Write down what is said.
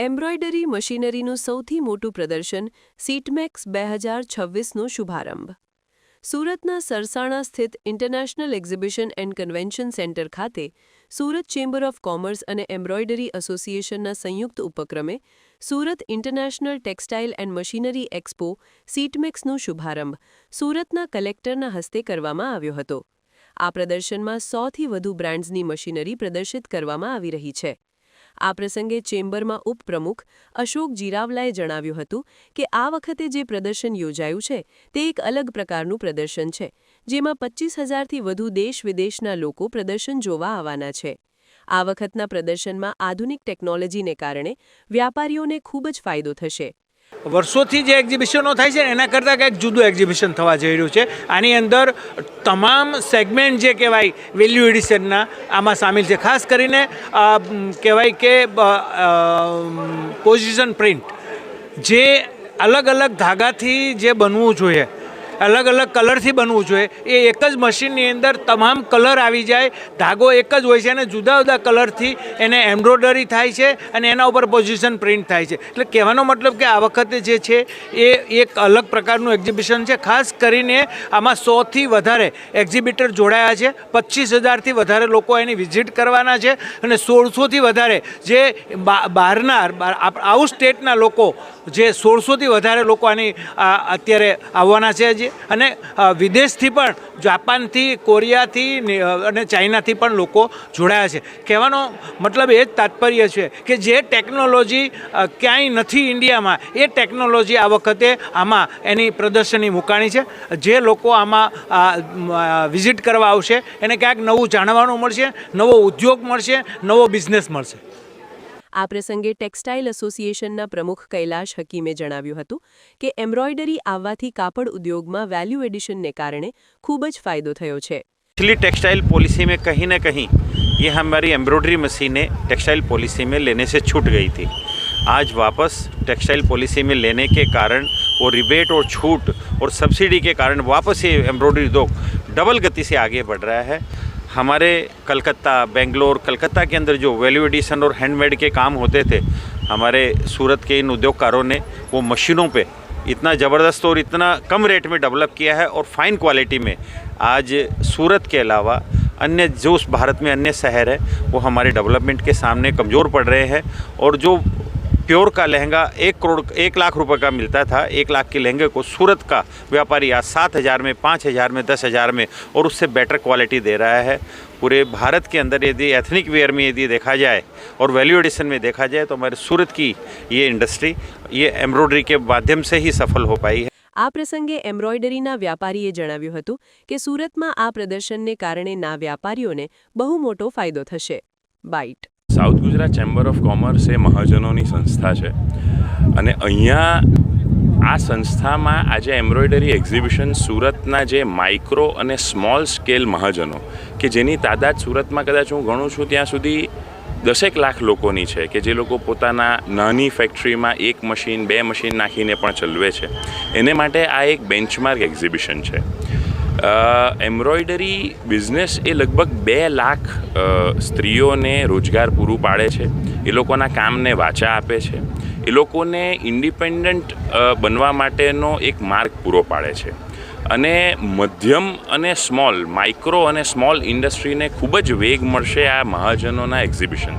Embroidery મશીનરીનું સૌથી મોટું પ્રદર્શન સીટમેક્સ બે હજાર છવ્વીસનો શુભારંભ. સુરતના સરસાણા સ્થિત international exhibition and convention centre ખાતે સુરત ચેમ્બર ઓફ કોમર્સ અને એમ્બ્રોઇડરી એસોસિએશનના સંયુક્ત ઉપક્રમે Surat international textile and machinery expo સીટમેક્સનો શુભારંભ સુરતના કલેક્ટરના હસ્તે કરવામાં આવ્યો હતો. આ પ્રદર્શનમાં સોથી વધુ બ્રાન્ડ્સની મશીનરી પ્રદર્શિત કરવામાં આવી રહી છે. આ પ્રસંગે ચેમ્બરમાં ઉપપ્રમુખ અશોક જીરાવલાએ જણાવ્યું હતું કે આ વખતે જે પ્રદર્શન યોજાયું છે, તે એક અલગ પ્રકારનું પ્રદર્શન છે, જેમાં પચીસ હજારથી વધુ દેશ વિદેશના લોકો પ્રદર્શન જોવા આવવાના છે. આ વખતના પ્રદર્શનમાં આધુનિક ટેકનોલોજીને કારણે વ્યાપારીઓને ખૂબ જ ફાયદો થશે. વર્ષોથી જે એક્ઝિબિશનો થાય છે એના કરતાં કંઈક જુદું એક્ઝિબિશન થવા જઈ રહ્યું છે. આની અંદર તમામ સેગમેન્ટ જે કહેવાય વેલ્યુ એડિશનના આમાં સામેલ છે. ખાસ કરીને કહેવાય કે પોઝિશન પ્રિન્ટ જે અલગ અલગ ધાગાથી જે બનવું જોઈએ અલગ અલગ કલરથી બનવું જોઈએ. એ એક જ મશીનની અંદર તમામ કલર આવી જાય. ધાગો એક જ હોય છે અને જુદા જુદા કલરથી એને એમ્બ્રોડરી થાય છે અને એના ઉપર પોઝિશન પ્રિન્ટ થાય છે. એટલે કહેવાનો મતલબ કે આ વખતે જે છે એ એક અલગ પ્રકારનું એક્ઝિબિશન છે. ખાસ કરીને આમાં સોથી વધારે એક્ઝિબિટર જોડાયા છે. પચીસ હજારથી વધારે લોકો એની વિઝિટ કરવાના છે અને સોળસોથી વધારે જે બહારના આઉટ સ્ટેટના લોકો જે સોળસોથી વધારે લોકો આની અત્યારે આવવાના છે હજી અને વિદેશથી પણ, જાપાનથી, કોરિયાથી અને ચાઇનાથી પણ લોકો જોડાયા છે. કહેવાનો મતલબ એ જ તાત્પર્ય છે કે જે ટેકનોલોજી ક્યાંય નથી ઇન્ડિયામાં, એ ટેકનોલોજી આ વખતે આમાં એની પ્રદર્શની મુકાણી છે. જે લોકો આમાં વિઝિટ કરવા આવશે, એને ક્યાંક નવું જાણવાનું મળશે, નવો ઉદ્યોગ મળશે, નવો બિઝનેસ મળશે. આ પ્રસંગે ટેક્સટાઇલ એસોસિએશનના પ્રમુખ કૈલાશ હકીમે જણાવ્યું હતું કે એમ્બ્રોઇડરી આવવાથી કાપડ ઉદ્યોગમાં વેલ્યુ એડિશનને કારણે ખૂબ જ ફાયદો થયો છે पिछली टेक्सटाइल पॉलिसी में कहीं ना कहीं ये हमारी एम्ब्रॉयडरी मशीनें टेक्सटाइल पॉलिसी में लेने से छूट गई थी आज वापस टेक्सटाइल पॉलिसी में लेने के कारण वो रिबेट और छूट और सब्सिडी के कारण वापस ये एम्ब्रॉयडरी उद्योग डबल गति से आगे बढ़ रहा है हमारे कलकत्ता, बेंगलोर, कलकत्ता के अंदर जो वैल्यू एडिशन और हैंडमेड के काम होते थे, हमारे सूरत के इन उद्योगकारों ने वो मशीनों पे इतना ज़बरदस्त और इतना कम रेट में डेवलप किया है और फाइन क्वालिटी में आज सूरत के अलावा अन्य जो उस भारत में अन्य शहर है, वो हमारे डेवलपमेंट के सामने कमज़ोर पड़ रहे हैं और जो प्योर का लहंगा एक करोड़ एक लाख रुपए का मिलता था एक लाख के लहंगे को सूरत का व्यापारी आज सात हज़ार में पाँच हज़ार में दस हज़ार में और उससे बेटर क्वालिटी दे रहा है पूरे भारत के अंदर यदि एथनिक वेयर में यदि देखा जाए और वैल्यू एडिशन में देखा जाए तो हमारे सूरत की ये इंडस्ट्री ये एम्ब्रॉयडरी के माध्यम से ही सफल हो पाई है આ પ્રસંગે એમ્બ્રોઇડરીના વ્યાપારીએ જણાવ્યું હતું કે સુરતમાં આ પ્રદર્શનને કારણે ના વ્યાપારીઓને બહુ મોટો ફાયદો થશે byte south Gujarat chamber of commerce એ મહાજનોની સંસ્થા છે. અને અહીંયા આ સંસ્થામાં આજે એમ્બ્રોઇડરી એક્ઝિબિશન સુરતના જે માઇક્રો અને સ્મોલ સ્કેલ મહાજનો, કે જેની તાદાદ સુરતમાં કદાચ હું ગણું છું ત્યાં સુધી દસેક લાખ લોકોની છે, કે જે લોકો પોતાના નાની ફેક્ટરીમાં એક મશીન, બે મશીન નાખીને પણ ચલવે છે. એને માટે આ એક બેન્ચમાર્ક એક્ઝિબિશન છે. એમ્બ્રોઇડરી બિઝનેસ એ લગભગ બે લાખ સ્ત્રીઓને રોજગાર પૂરું પાડે છે. એ લોકોના કામને વાચા આપે છે. એ લોકોને ઇન્ડિપેન્ડન્ટ બનવા માટેનો એક માર્ગ પૂરો પાડે છે. અને મધ્યમ અને સ્મોલ, માઇક્રો અને સ્મોલ ઇન્ડસ્ટ્રીને ખૂબ જ વેગ મળશે આ મહાજનોના એક્ઝિબિશનથી.